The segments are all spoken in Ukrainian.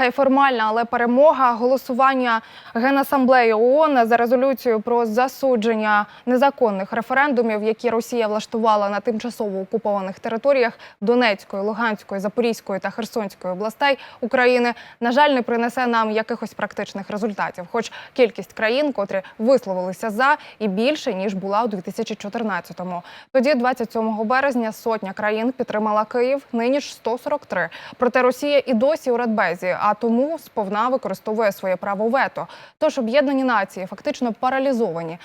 Хай формальна, але перемога голосування Генасамблеї ООН за резолюцію про засудження незаконних референдумів, які Росія влаштувала на тимчасово окупованих територіях Донецької, Луганської, Запорізької та Херсонської областей України, на жаль, не принесе нам якихось практичних результатів. Хоч кількість країн, котрі висловилися за, і більше ніж була у 2014-му. Тоді, 27 березня, сотня країн підтримала Київ, нині ж 143. Проте Росія і досі у радбезі, а тому сповна використовує своє право вето. Тож об'єднані нації фактично паралізовані.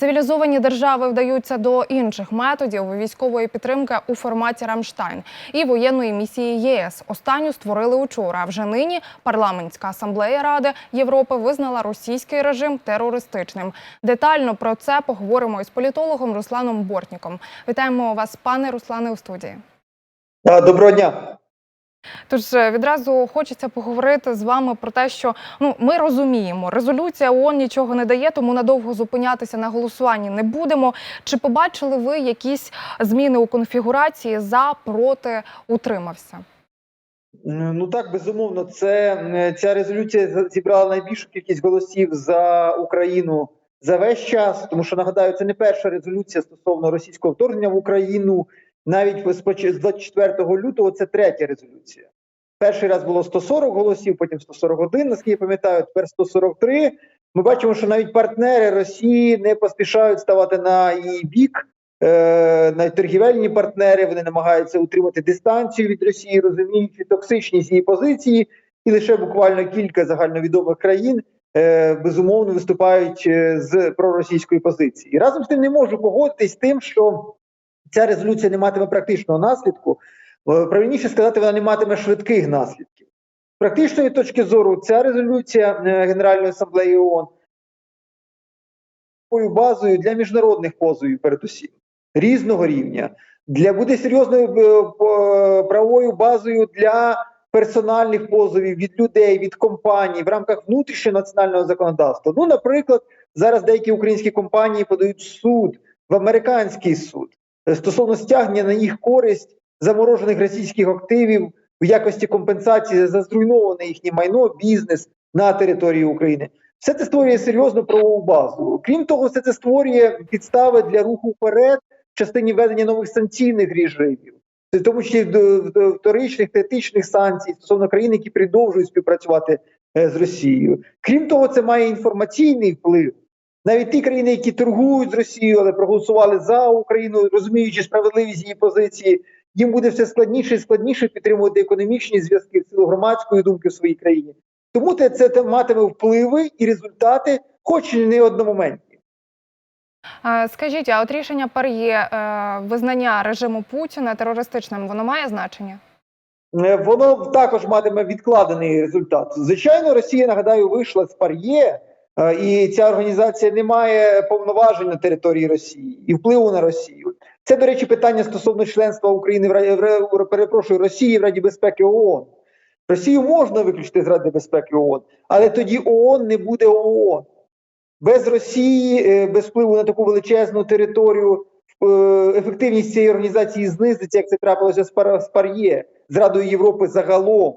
Цивілізовані держави вдаються до інших методів військової підтримки у форматі Рамштайн і воєнної місії ЄС. Останню створили учора. А вже нині парламентська асамблея Ради Європи визнала російський режим терористичним. Детально про це поговоримо із політологом Русланом Бортніком. Вітаємо вас, пане Руслане, у студії. Доброго дня. Тож е, відразу хочеться поговорити з вами про те, що ну ми розуміємо, резолюція ООН нічого не дає, тому надовго зупинятися на голосуванні не будемо. Чи побачили ви якісь зміни у конфігурації за проти утримався? Ну так, безумовно, це е, ця резолюція зібрала найбільшу кількість голосів за Україну за весь час. Тому що нагадаю, це не перша резолюція стосовно російського вторгнення в Україну. Навіть з з 24 лютого це третя резолюція. Перший раз було 140 голосів, потім 141, наскільки я пам'ятаю, тепер 143. Ми бачимо, що навіть партнери Росії не поспішають ставати на її бік. Е, навіть торгівельні партнери вони намагаються утримати дистанцію від Росії, розуміючи токсичність її позиції, і лише буквально кілька загальновідомих країн е, безумовно виступають е, з проросійської позиції. І разом з тим не можу погодитись з тим, що ця резолюція не матиме практичного наслідку. Е, Правильніше сказати, вона не матиме швидких наслідків. З практичної точки зору, ця резолюція е, Генеральної асамблеї ООН базою для міжнародних позовів, передусім різного рівня, для буде серйозною е, правовою базою для персональних позовів від людей, від компаній в рамках внутрішнього національного законодавства. Ну, наприклад, зараз деякі українські компанії подають суд в американський суд стосовно стягнення на їх користь заморожених російських активів в якості компенсації за зруйноване їхнє майно, бізнес на території України. Все це створює серйозну правову базу. Крім того, все це створює підстави для руху вперед в частині введення нових санкційних режимів, в тому числі вторичних та етичних санкцій стосовно країн, які продовжують співпрацювати е, з Росією. Крім того, це має інформаційний вплив. Навіть ті країни, які торгують з Росією, але проголосували за Україну, розуміючи справедливість її позиції, їм буде все складніше і складніше підтримувати економічні зв'язки в силу громадської думки в своїй країні. Тому це матиме впливи і результати, хоч і не одномоментні. Скажіть, а от рішення ПАРЄ е, визнання режиму Путіна терористичним, воно має значення? Е, Воно також матиме відкладений результат. Звичайно, Росія нагадаю вийшла з пар'є, і ця організація не має повноважень на території Росії і впливу на Росію. Це, до речі, питання стосовно членства України в Раді перепрошую Росії в Раді безпеки ООН. Росію можна виключити з Ради безпеки ООН, але тоді ООН не буде ООН. Без Росії, е, без впливу на таку величезну територію, е, ефективність цієї організації знизиться, як це трапилося з Пар'є, з Радою Європи загалом.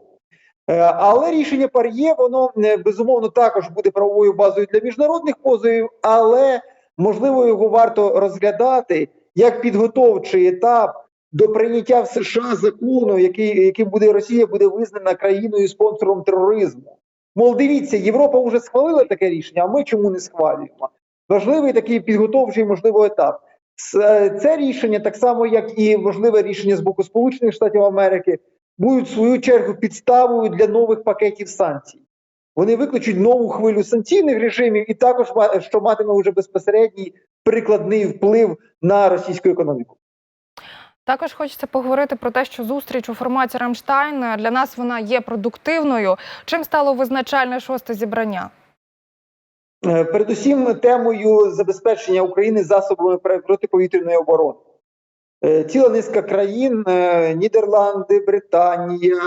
Е, Але рішення Пар'є, воно е, безумовно також буде правовою базою для міжнародних позовів, але можливо його варто розглядати як підготовчий етап до прийняття в США закону, який, яким буде Росія буде визнана країною спонсором тероризму. Мов, дивіться, Європа вже схвалила таке рішення, а ми чому не схвалюємо? Важливий такий підготовчий, можливо, етап. Це, це рішення, так само як і важливе рішення з боку Сполучених Штатів Америки, будуть в свою чергу підставою для нових пакетів санкцій. Вони викличуть нову хвилю санкційних режимів, і також що матиме вже безпосередній прикладний вплив на російську економіку. Також хочеться поговорити про те, що зустріч у форматі Рамштайн е, для нас вона є продуктивною. Чим стало визначальне шосте зібрання? Е, Передусім темою забезпечення України засобами протиповітряної оборони. Е, Ціла низка країн: е, Нідерланди, Британія,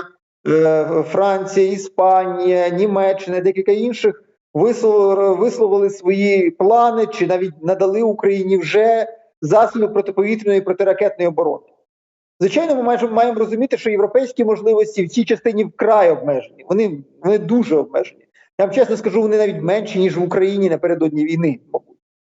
е, Франція, Іспанія, Німеччина, декілька інших вислов- висловили свої плани чи навіть надали Україні вже засоби протиповітряної протиракетної оборони. Звичайно, ми маємо, маємо розуміти, що європейські можливості в цій частині вкрай обмежені. Вони, вони дуже обмежені. Я вам чесно скажу, вони навіть менші, ніж в Україні напередодні війни,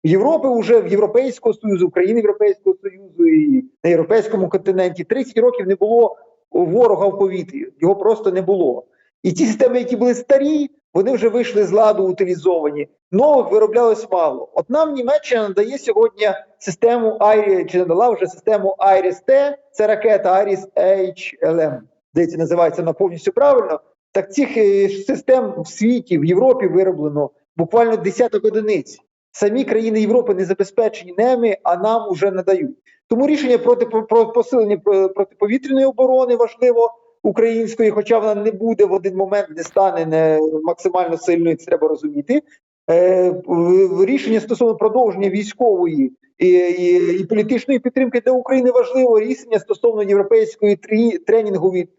Європи вже в Європейського Союзу, України Європейського Союзу і на європейському континенті 30 років не було ворога в повітрі. Його просто не було. І ті системи, які були старі, вони вже вийшли з ладу, утилізовані. Нових вироблялось мало. От нам Німеччина надає сьогодні систему IRIS, чи надала вже систему IRIS-T, це ракета IRIS HLM, здається, називається вона повністю правильно. Так цих е, систем в світі, в Європі вироблено буквально десяток одиниць. Самі країни Європи не забезпечені ними, а нам вже надають. Тому рішення проти про посилення протиповітряної оборони важливо української, хоча вона не буде в один момент, не стане не максимально сильною, це треба розуміти. Е, рішення стосовно продовження військової і, і, і політичної підтримки для України важливо. Рішення стосовно європейської тренінгової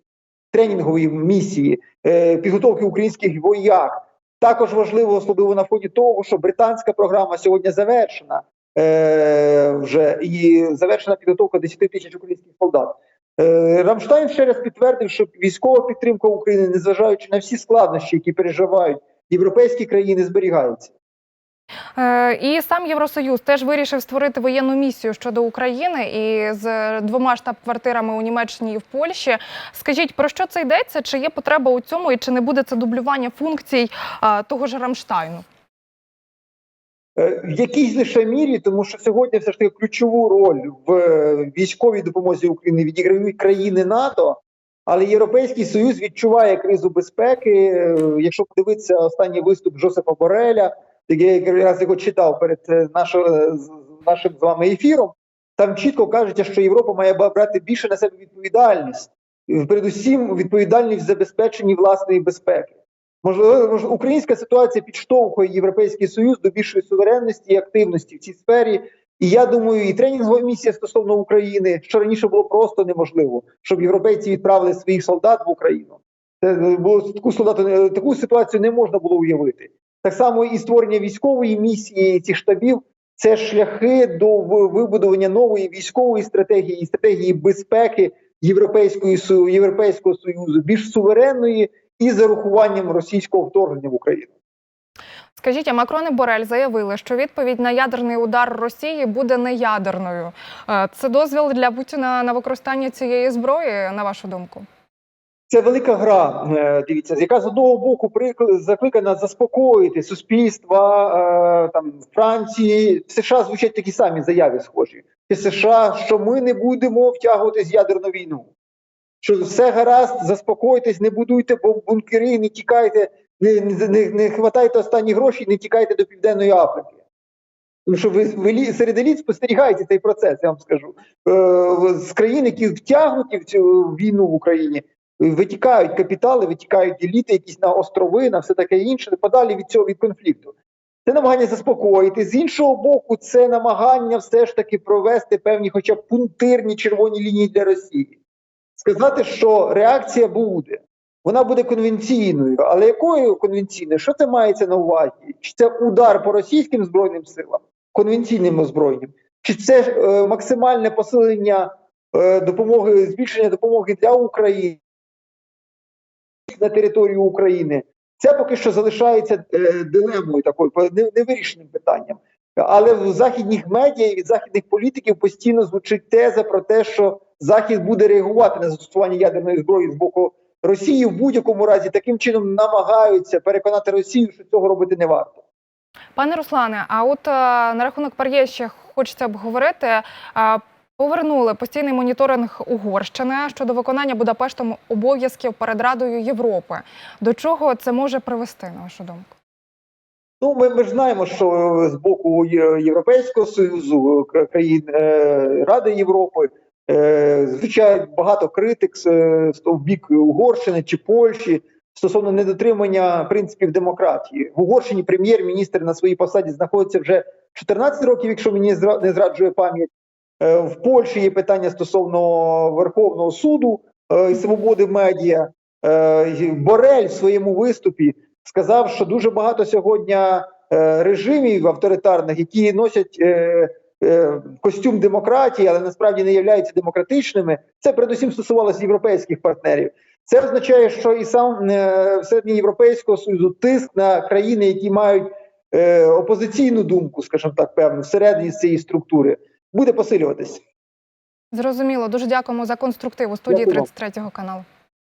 тренінгової місії е, підготовки українських вояк. Також важливо, особливо на фоні того, що британська програма сьогодні завершена е, вже і завершена підготовка 10 тисяч українських солдат. Е, Рамштайн ще раз підтвердив, що військова підтримка України, незважаючи на всі складнощі, які переживають європейські країни, зберігається. Е, І сам Євросоюз теж вирішив створити воєнну місію щодо України і з двома штаб-квартирами у Німеччині і в Польщі. Скажіть, про що це йдеться? Чи є потреба у цьому, і чи не буде це дублювання функцій того ж Рамштайну? Е, В якійсь лише мірі, тому що сьогодні все ж таки ключову роль в е, військовій допомозі України відіграють країни НАТО, але Європейський Союз відчуває кризу безпеки. Е, Якщо подивитися останній виступ Жосепа Бореля, я якраз його читав перед е, нашо- е, нашим з вами ефіром, там чітко кажеться, що Європа має брати більше на себе відповідальність, передусім відповідальність в забезпеченні власної безпеки. Можливо, українська ситуація підштовхує Європейський Союз до більшої суверенності і активності в цій сфері. І я думаю, і тренінгова місія стосовно України, що раніше було просто неможливо, щоб європейці відправили своїх солдат в Україну. Це е, було таку солдату, таку ситуацію не можна було уявити. Так само і створення військової місії цих штабів це шляхи до вибудування нової військової стратегії і стратегії безпеки Європейської Європейського союзу, більш суверенної і з урахуванням російського вторгнення в Україну. Скажіть, а Макрон і Борель заявили, що відповідь на ядерний удар Росії буде неядерною. Е, Це дозвіл для Путіна на використання цієї зброї, на вашу думку? Це велика гра. е, Дивіться, яка з одного боку закликана заспокоїти суспільства е, там Франції, в США звучать такі самі заяви схожі. І США, що ми не будемо втягуватись в ядерну війну. Що все гаразд, заспокойтесь, не будуйте бункери, не тікайте, не, не, не, хватайте останні гроші, не тікайте до Південної Африки. Тому що ви, ви серед еліт спостерігаєте цей процес, я вам скажу. Е, з країн, які втягнуті в цю війну в Україні, витікають капітали, витікають еліти, якісь на острови, на все таке інше, подалі від цього від конфлікту. Це намагання заспокоїти. З іншого боку, це намагання все ж таки провести певні, хоча б пунктирні червоні лінії для Росії. Сказати, що реакція буде. Вона буде конвенційною, але якою конвенційною? Що це мається на увазі? Чи це удар по російським збройним силам, конвенційним озброєнням, чи це е, максимальне посилення е, допомоги, збільшення допомоги для України на територію України? Це поки що залишається е, дилемою такою невирішеним питанням. Але в західних медіа і від західних політиків постійно звучить теза про те, що Захід буде реагувати на застосування ядерної зброї з боку Росії в будь-якому разі таким чином намагаються переконати Росію, що цього робити не варто. Пане Руслане, а от е, на рахунок Пар'є ще хочеться обговорити. Е, Повернули постійний моніторинг Угорщини щодо виконання Будапештом обов'язків перед Радою Європи. До чого це може привести, на вашу думку? Ну, ми, ми ж знаємо, що з боку Європейського Союзу, країн е, Ради Європи, е, звучають багато критик е, в бік Угорщини чи Польщі стосовно недотримання принципів демократії. В Угорщині прем'єр-міністр на своїй посаді знаходиться вже 14 років, якщо мені не зраджує пам'ять. Е, В Польщі є питання стосовно Верховного суду е, і свободи медіа. Е, Борель в своєму виступі сказав, що дуже багато сьогодні режимів авторитарних, які носять костюм демократії, але насправді не являються демократичними. Це передусім стосувалося європейських партнерів. Це означає, що і сам всередині Європейського союзу тиск на країни, які мають опозиційну думку, скажімо так, певно, всередині цієї структури, буде посилюватись. Зрозуміло. Дуже дякуємо за конструктив у студії Дякую вам. 33 каналу.